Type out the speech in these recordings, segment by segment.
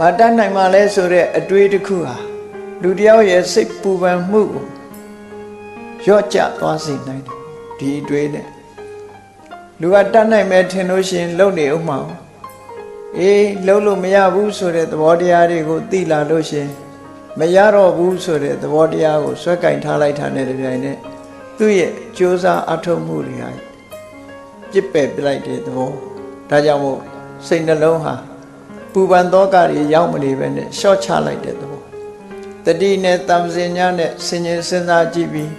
ဘာတတ်နိုင်မှလဲဆိုတဲ့အတွေးတစ်ခုဟာလူတစ်ယောက်ရဲ့စိတ်ပူပန်မှုကိုရော့ကျသွားစေနိုင်တယ်ဒီအတွေးနဲ့လူကတတ်နိုင်မဲ့ထင်လို့ရှိရင်လုံနေဦးမှာအေးလုံလို့မရဘူးဆိုတဲ့သဘောတရားတွေကိုသိလာလို့ရှိရင်မရတော့ဘူးဆိုတဲ့သဘောတရားကိုဆွဲကင်ထားလိုက်တာနဲ့တပြိုင်နက်သူ့ရဲ့ကြိုးစားအထောက်မှုတွေဟာပြစ်ပယ်ပြလိုက်တဲ့သဘောဒါကြောင့်မို့စိတ်နှလုံးဟာ ပူပန်သောကတွေရောက်မနေပဲနဲ့ရှော့ချလိုက်တဲ့သဘောတတိနဲ့တမ္စင်ညာနဲ့ဆင်ញင်စဉ်းစားကြည့်ပြီး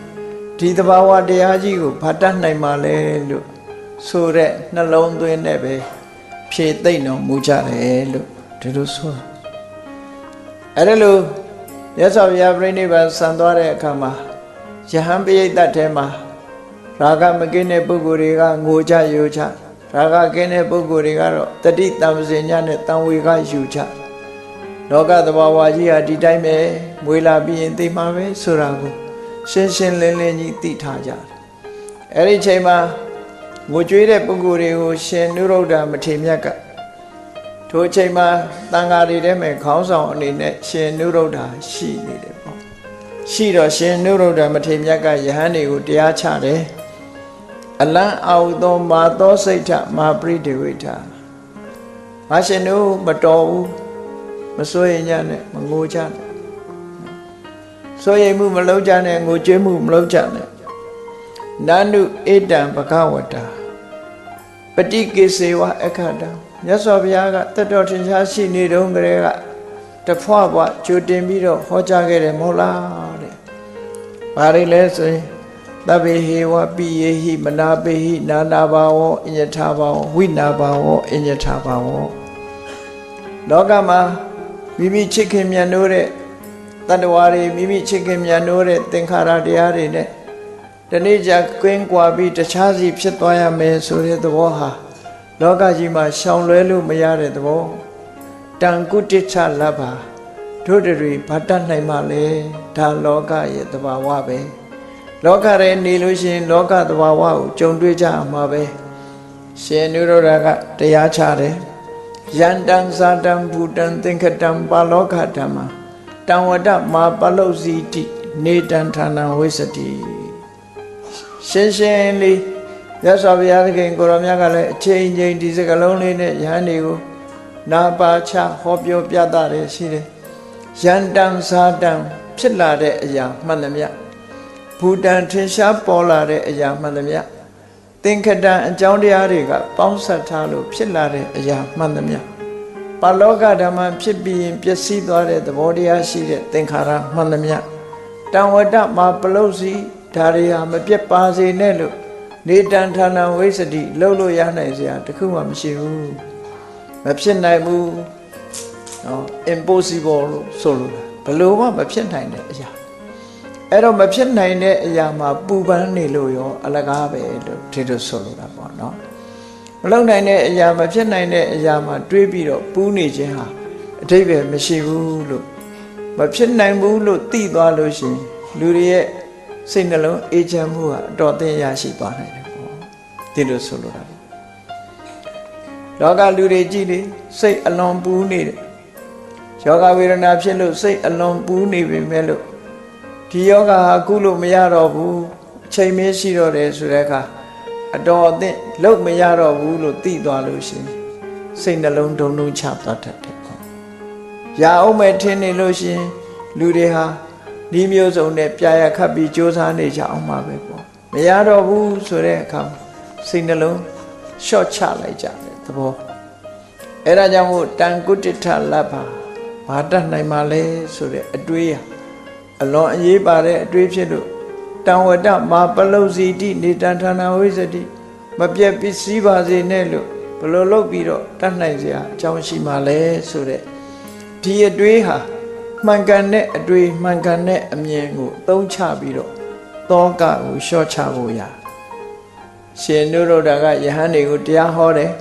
ဒီသဘာဝတရားကြီးကိုဘာတတ်နိုင်မှလဲလို့ဆိုတဲ့နှလုံးသွင်းနဲ့ပဲဖြည့်သိမ့်တော်မူကြတယ်လို့ဒီလိုဆိုတာအဲ့ဒါလို့ရသော်ဘုရားပြိဋိဘံဆံသွားတဲ့အခါမှာယဟန်ပိဋကတ်ထဲမှာရာဂမကင်းတဲ့ပုဂ္ဂိုလ်တွေကငိုကြယိုချ ရာဂကင်းတဲ့ပုဂ္ဂိုလ်တွေကတော့တတိတမ္ပစင်ညနဲ့တံဝေကယူချလောကသဘာဝကြီးဟာဒီတိုင်းပဲမွေလာပြီးရင်သိမှာပဲဆိုတာကိုရှင်းရှင်းလင်းလင်းကြီးသိထားကြတယ်အဲ့ဒီချိန်မှာငိုကြွေးတဲ့ပုဂ္ဂိုလ်တွေကိုရှင်နုရုဒ္ဓမထေမြတ်ကထိုအချိန်မှာတန်ဃာတွေထဲမှာခေါင်းဆောင်အနေနဲ့ရှင်နုရုဒ္ဓရှိနေတယ်ပေါ့ရှိတော့ရှင်နုရုဒ္ဓမထေမြတ်ကယဟန်တွေကိုတရားချတယ် အလံအောက်သောမာသောစိတ်ထမာပရိဒေဝိထမရှင်တို့မတော်ဘူးမစိုးရင်ညနဲ့မငိုကြနဲ့စိုးရိမ်မှုမလုပ်ကြနဲ့ငိုကြွေးမှုမလုပ်ကြနဲ့နန္ဒုဧတံဘဂဝတာပฏิကိစေဝအခတံမြတ်စွာဘုရားကတတော်ထင်ရှားရှိနေတုန်းကလေးကတဖွာဖွာကြိုတင်ပြီးတော့ဟောကြားခဲ့တယ်မဟုတ်လားတဲ့ဘာတွေလဲဆိုရင် သဗ္ဗေဟေဝပိယေဟိမနာပေဟိနာနာဘာဝောအညထာဘာဝောဝိနာဘာဝောအညထာဘာဝောလောကမှာမိမိချစ်ခင်မြတ်နိုးတဲ့တတ္တဝါတွေမိမိချစ်ခင်မြတ်နိုးတဲ့သင်္ခါရတရားတွေနဲ့ဒီနေ့ကျကွင်းကွာပြီးတခြားစီဖြစ်သွားရမယ်ဆိုတဲ့သဘောဟာလောကကြီးမှာရှောင်လွဲလို့မရတဲ့သဘောတန်ကုတိချလဘ္ဘာတို့တွေဘာတတ်နိုင်မှလဲဒါလောကရဲ့သဘာဝပဲ လောကရဲနေလို့ရှိရင် လောကသဘာဝကိုကြုံတွေ့ကြမှာပဲရှင်နုရောဓကတရားချတယ်ယန္တံဇာတံဘူတံသင်္ခတံပါလောကဓမ္မတံဝတ္တမာပလုစီတိနေတံဌာနဝိစတိရှင်းရှင်းလေးရသော်ဘုရားသခင်ကိုရောမြတ်ကလည်းအချိန်ချင်းဒီစကလုံးလေးနဲ့ယဟန်တွေကိုနာပါချဟောပြောပြတာတွေရှိတယ်ယန္တံဇာတံဖြစ်လာတဲ့အရာမှန်သမျှ ဘူတံထင်ရှားပေါ်လာတဲ့အရာမှန်သမျှသင်္ခတံအကြောင်းတရားတွေကပေါင်းစပ်ထားလို့ဖြစ်လာတဲ့အရာမှန်သမျှပါလောကဓမ္မဖြစ်ပြီးရင်ပျက်စီးသွားတဲ့သဘောတရားရှိတဲ့သင်္ခါရမှန်သမျှတံဝတ္တမှာပလုတ်စီဒါတွေဟာမပြတ်ပါစေနဲ့လို့နေတန်ဌာနဝိစတိလှုပ်လို့ရနိုင်စရာတခုမှမရှိဘူးမဖြစ်နိုင်ဘူးနော် impossible လို့ဆိုလို့ဘလို့မှမဖြစ်နိုင်တဲ့အရာ အဲ့တော့မဖြစ်နိုင်တဲ့အရာမှာပူပန်းနေလို့ရောအလကားပဲလို့ဒီလိုဆိုလိုတာပေါ့နော်မလုံနိုင်တဲ့အရာမဖြစ်နိုင်တဲ့အရာမှာတွေးပြီးတော့ပူးနေခြင်းဟာအတိတ်ပဲမရှိဘူးလို့မဖြစ်နိုင်ဘူးလို့သိသွားလို့ရှိရင်လူတွေရဲ့စိတ်နှလုံးအေးချမ်းမှုဟာအတော်အသင့်ရရှိသွားနိုင်တယ်ပေါ့ဒီလိုဆိုလိုတာပေါ့လောကလူတွေကြည့်လေစိတ်အလွန်ပူးနေတယ်ယောဂဝေဒနာဖြစ်လို့စိတ်အလွန်ပူးနေပြီမဲ့လို့ ဒီယောဂဟာကုလို့မရတော့ဘူးအချိန်မင်းရှိတော့တယ်ဆိုတဲ့အခါအတော်အသင့်လုံးမရတော့ဘူးလို့သိသွားလို့ရှိရင်စိတ်နှလုံးဒုံဒုံချသွားတတ်တယ်ပေါ့ရအောင်မဲ့ထင်းနေလို့ရှိရင်လူတွေဟာဒီမျိုးစုံနဲ့ပြာရခတ်ပြီးစ조사နေကြအောင်ပါပဲပေါ့မရတော့ဘူးဆိုတဲ့အခါစိတ်နှလုံးရှော့ချလိုက်ကြတယ်သဘောအဲ့ဒါကြောင့်မို့တန်ကုတ္တထလဘ္ဘာဘာတတ်နိုင်မှလဲဆိုတဲ့အတွေးရ အလွန်အရေးပါတဲ့အတွေးဖြစ်လို့တံဝတ္တမာပလုစီတိနေတံဌာနဝိစတိမပြတ်ပစ္စည်းပါစေနဲ့လို့ဘယ်လိုလုပ်ပြီးတော့တတ်နိုင်စရာအကြောင်းရှိမှလဲဆိုတဲ့ဒီအတွေးဟာမှန်ကန်တဲ့အတွေ့မှန်ကန်တဲ့အမြင်ကိုသုံးချပြီးတော့သောကကိုလျှော့ချဖို့ရရှင်နုရောဓကယဟန်တွေကိုတရားဟောတယ်